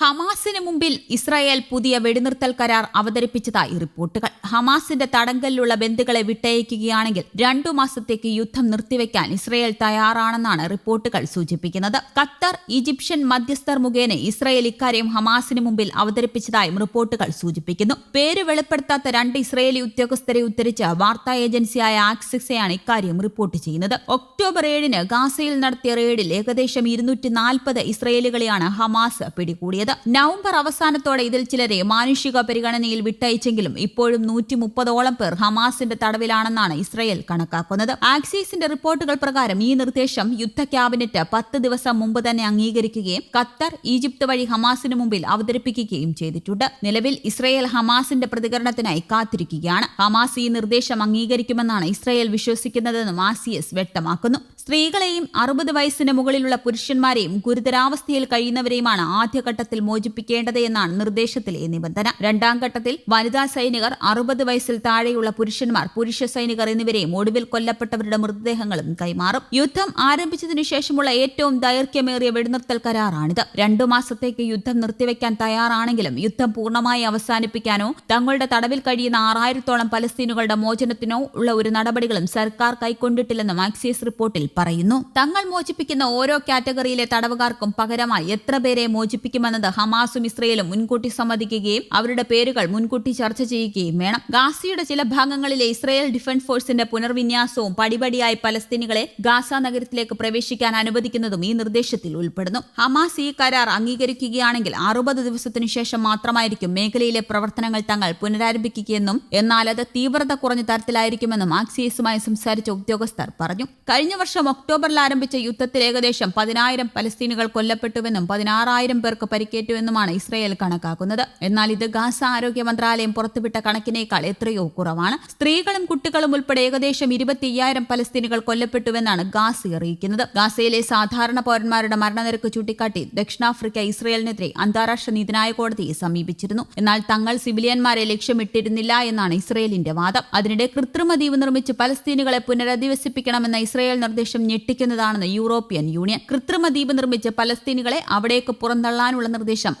ഹമാസിന് മുമ്പിൽ ഇസ്രായേൽ പുതിയ വെടിനിർത്തൽ കരാർ അവതരിപ്പിച്ചതായി റിപ്പോർട്ടുകൾ. ഹമാസിന്റെ തടങ്കലിലുള്ള ബന്ധുക്കളെ വിട്ടയക്കുകയാണെങ്കിൽ രണ്ടു മാസത്തേക്ക് യുദ്ധം നിർത്തിവെക്കാൻ ഇസ്രായേൽ തയ്യാറാണെന്നാണ് റിപ്പോർട്ടുകൾ സൂചിപ്പിക്കുന്നത്. ഖത്തർ ഈജിപ്ഷ്യൻ മധ്യസ്ഥർ മുഖേന ഇസ്രായേൽ ഇക്കാര്യം ഹമാസിന് മുമ്പിൽ അവതരിപ്പിച്ചതായും റിപ്പോർട്ടുകൾ സൂചിപ്പിക്കുന്നു. പേര് വെളിപ്പെടുത്താത്ത രണ്ട് ഇസ്രായേലി ഉദ്യോഗസ്ഥരെ ഉദ്ധരിച്ച് വാർത്താ ഏജൻസിയായ ആക്സിസയാണ് ഇക്കാര്യം റിപ്പോർട്ട് ചെയ്യുന്നത്. ഒക്ടോബർ ഏഴിന് ഗാസയിൽ നടത്തിയ റെയ്ഡിൽ ഏകദേശം ഇരുന്നൂറ്റി നാൽപ്പത് ഇസ്രയേലുകളെയാണ് ഹമാസ് പിടികൂടിയത്. നവംബർ അവസാനത്തോടെ ഇതിൽ ചിലരെ മാനുഷിക പരിഗണനയിൽ വിട്ടയച്ചെങ്കിലും ഇപ്പോഴും നൂറ്റി മുപ്പതോളം പേർ ഹമാസിന്റെ തടവിലാണെന്നാണ് ഇസ്രയേൽ കണക്കാക്കുന്നത്. ആക്സിസിന്റെ റിപ്പോർട്ടുകൾ പ്രകാരം ഈ നിർദ്ദേശം യുദ്ധ ക്യാബിനറ്റ് പത്ത് ദിവസം മുമ്പ് തന്നെ അംഗീകരിക്കുകയും ഖത്തർ ഈജിപ്ത് വഴി ഹമാസിന് മുമ്പിൽ അവതരിപ്പിക്കുകയും ചെയ്തിട്ടുണ്ട്. നിലവിൽ ഇസ്രയേൽ ഹമാസിന്റെ പ്രതികരണത്തിനായി കാത്തിരിക്കുകയാണ്. ഹമാസ് ഈ നിർദ്ദേശം അംഗീകരിക്കുമെന്നാണ് ഇസ്രയേൽ വിശ്വസിക്കുന്നതെന്നും ആസിയസ് വ്യക്തമാക്കുന്നു. സ്ത്രീകളെയും അറുപത് വയസ്സിന് മുകളിലുള്ള പുരുഷന്മാരെയും ഗുരുതരാവസ്ഥയിൽ കഴിയുന്നവരെയുമാണ് ആദ്യഘട്ടത്തിൽ മോചിപ്പിക്കേണ്ടത് എന്നാണ് നിർദ്ദേശത്തിലെ നിബന്ധന. രണ്ടാം ഘട്ടത്തിൽ വനിതാ സൈനികർ അറുപത് വയസ്സിൽ താഴെയുള്ള പുരുഷന്മാർ പുരുഷ സൈനികർ എന്നിവരെയും ഒടുവിൽ കൊല്ലപ്പെട്ടവരുടെ മൃതദേഹങ്ങളും കൈമാറും. യുദ്ധം ആരംഭിച്ചതിനു ശേഷമുള്ള ഏറ്റവും ദൈർഘ്യമേറിയ വെടിനിർത്തൽ കരാറാണിത്. രണ്ടു മാസത്തേക്ക് യുദ്ധം നിർത്തിവെക്കാൻ തയ്യാറാണെങ്കിലും യുദ്ധം പൂർണമായി അവസാനിപ്പിക്കാനോ തങ്ങളുടെ തടവിൽ കഴിയുന്ന ആറായിരത്തോളം പലസ്തീനുകളുടെ മോചനത്തിനോ ഉള്ള ഒരു നടപടികളും സർക്കാർ കൈക്കൊണ്ടിട്ടില്ലെന്ന് മാക്സിയസ് റിപ്പോർട്ടിൽ പറയുന്നു. തങ്ങൾ മോചിപ്പിക്കുന്ന ഓരോ കാറ്റഗറിയിലെ തടവുകാർക്കും പകരമായി എത്ര പേരെ മോചിപ്പിക്കുമെന്നത് ഹമാസും ഇസ്രയേലും മുൻകൂട്ടി സമ്മതിക്കുകയും അവരുടെ പേരുകൾ മുൻകൂട്ടി ചർച്ച ചെയ്യുകയും വേണം. ഗാസയുടെ ചില ഭാഗങ്ങളിലെ ഇസ്രയേൽ ഡിഫൻസ് ഫോഴ്സിന്റെ പുനർവിന്യാസവും പടിപടിയായി പലസ്തീനികളെ ഗാസ നഗരത്തിലേക്ക് പ്രവേശിക്കാൻ അനുവദിക്കുന്നതും ഈ നിർദ്ദേശത്തിൽ ഉൾപ്പെടുന്നു. ഹമാസ് ഈ കരാർ അംഗീകരിക്കുകയാണെങ്കിൽ അറുപത് ദിവസത്തിനു ശേഷം മാത്രമായിരിക്കും മേഖലയിലെ പ്രവർത്തനങ്ങൾ തങ്ങൾ പുനരാരംഭിക്കുകയെന്നും എന്നാൽ അത് തീവ്രത കുറഞ്ഞ തരത്തിലായിരിക്കുമെന്നും ആക്സിയസുമായി സംസാരിച്ച ഉദ്യോഗസ്ഥർ പറഞ്ഞു. കഴിഞ്ഞ വർഷം ഒക്ടോബറിൽ ആരംഭിച്ച യുദ്ധത്തിൽ ഏകദേശം പതിനായിരം പലസ്തീനുകൾ കൊല്ലപ്പെട്ടുവെന്നും പതിനാറായിരം പേർക്ക് പരിക്കേറ്റുവെന്നുമാണ് ഇസ്രയേൽ കണക്കാക്കുന്നത്. എന്നാൽ ഇത് ഗാസ ആരോഗ്യ മന്ത്രാലയം പുറത്തുവിട്ട കണക്കിനേക്കാൾ എത്രയോ കുറവാണ്. സ്ത്രീകളും കുട്ടികളും ഉൾപ്പെടെ ഏകദേശം ഇരുപത്തിയ്യായിരം പലസ്തീനുകൾ കൊല്ലപ്പെട്ടുവെന്നാണ് ഗാസ അറിയിക്കുന്നത്. ഗാസയിലെ സാധാരണ പൗരന്മാരുടെ മരണനിരക്ക് ചൂണ്ടിക്കാട്ടി ദക്ഷിണാഫ്രിക്ക ഇസ്രയേലിനെതിരെ അന്താരാഷ്ട്ര നീതിന്യായ കോടതിയെ സമീപിച്ചിരുന്നു. എന്നാൽ തങ്ങൾ സിവിലിയന്മാരെ ലക്ഷ്യമിട്ടിരുന്നില്ല എന്നാണ് ഇസ്രയേലിന്റെ വാദം. അതിനിടെ കൃത്രിമ ദ്വീപ് നിർമ്മിച്ച് പലസ്തീനുകളെ പുനരധിവസിപ്പിക്കണമെന്ന ഇസ്രയേൽ നിർദ്ദേശം ഞെട്ടിക്കുന്നതാണെന്ന് യൂറോപ്യൻ യൂണിയൻ. കൃത്രിമ ദ്വീപ് നിർമ്മിച്ച് പലസ്തീനുകളെ അവിടേക്ക് പുറന്തള്ളാനുള്ള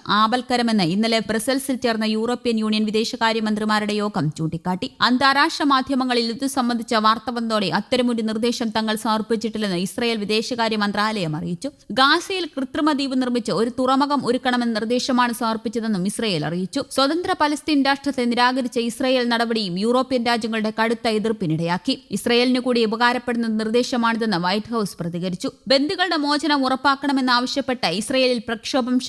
ആപൽക്കരമെന്ന് ഇന്നലെ ബ്രസൽസിൽ ചേർന്ന യൂറോപ്യൻ യൂണിയൻ വിദേശകാര്യമന്ത്രിമാരുടെ യോഗം ചൂണ്ടിക്കാട്ടി. അന്താരാഷ്ട്ര മാധ്യമങ്ങളിൽ ഇത് സംബന്ധിച്ച വാർത്ത വന്നതോടെ അത്തരമൊരു നിർദ്ദേശം തങ്ങൾ സമർപ്പിച്ചിട്ടില്ലെന്ന് ഇസ്രായേൽ വിദേശകാര്യ മന്ത്രാലയം അറിയിച്ചു. ഗാസയിൽ കൃത്രിമ ദ്വീപ് നിർമ്മിച്ച് ഒരു തുറമുഖം ഒരുക്കണമെന്ന നിർദ്ദേശമാണ് സമർപ്പിച്ചതെന്നും ഇസ്രായേൽ അറിയിച്ചു. സ്വതന്ത്ര പലസ്തീൻ രാഷ്ട്രത്തെ നിരാകരിച്ച ഇസ്രായേൽ നടപടിയും യൂറോപ്യൻ രാജ്യങ്ങളുടെ കടുത്ത എതിർപ്പിനിടയാക്കി. ഇസ്രായേലിന് കൂടി ഉപകാരപ്പെടുന്ന നിർദ്ദേശമാണിതെന്ന് വൈറ്റ് ഹൌസ് പ്രതികരിച്ചു. ബന്ധുക്കളുടെ മോചനം ഉറപ്പാക്കണമെന്നാവശ്യപ്പെട്ട് ഇസ്രയേലിൽ പ്രക്ഷോഭം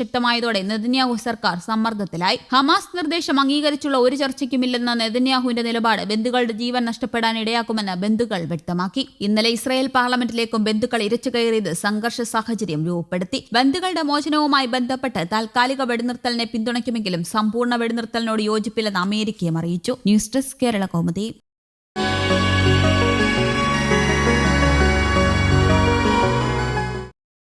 ശക്തമായതോടെ നെതന്യാഹു സർക്കാർ സമ്മർദ്ദത്തിലായി. ഹമാസ് നിർദ്ദേശം അംഗീകരിച്ചുള്ള ഒരു ചർച്ചയ്ക്കുമില്ലെന്ന നെതന്യാഹുവിന്റെ നിലപാട് ബന്ധുക്കളുടെ ജീവൻ നഷ്ടപ്പെടാൻ ഇടയാക്കുമെന്ന് ബന്ധുക്കൾ വ്യക്തമാക്കി. ഇന്നലെ ഇസ്രായേൽ പാർലമെന്റിലേക്കും ബന്ധുക്കൾ ഇരച്ചു കയറിയത് സംഘർഷ സാഹചര്യം രൂപപ്പെടുത്തി. ബന്ധുക്കളുടെ മോചനവുമായി ബന്ധപ്പെട്ട് താൽക്കാലിക വെടിനിർത്തലിനെ പിന്തുണയ്ക്കുമെങ്കിലും സമ്പൂർണ വെടിനിർത്തലിനോട് യോജിപ്പില്ലെന്ന് അമേരിക്കയും അറിയിച്ചു. News desk Kerala Kaumudi.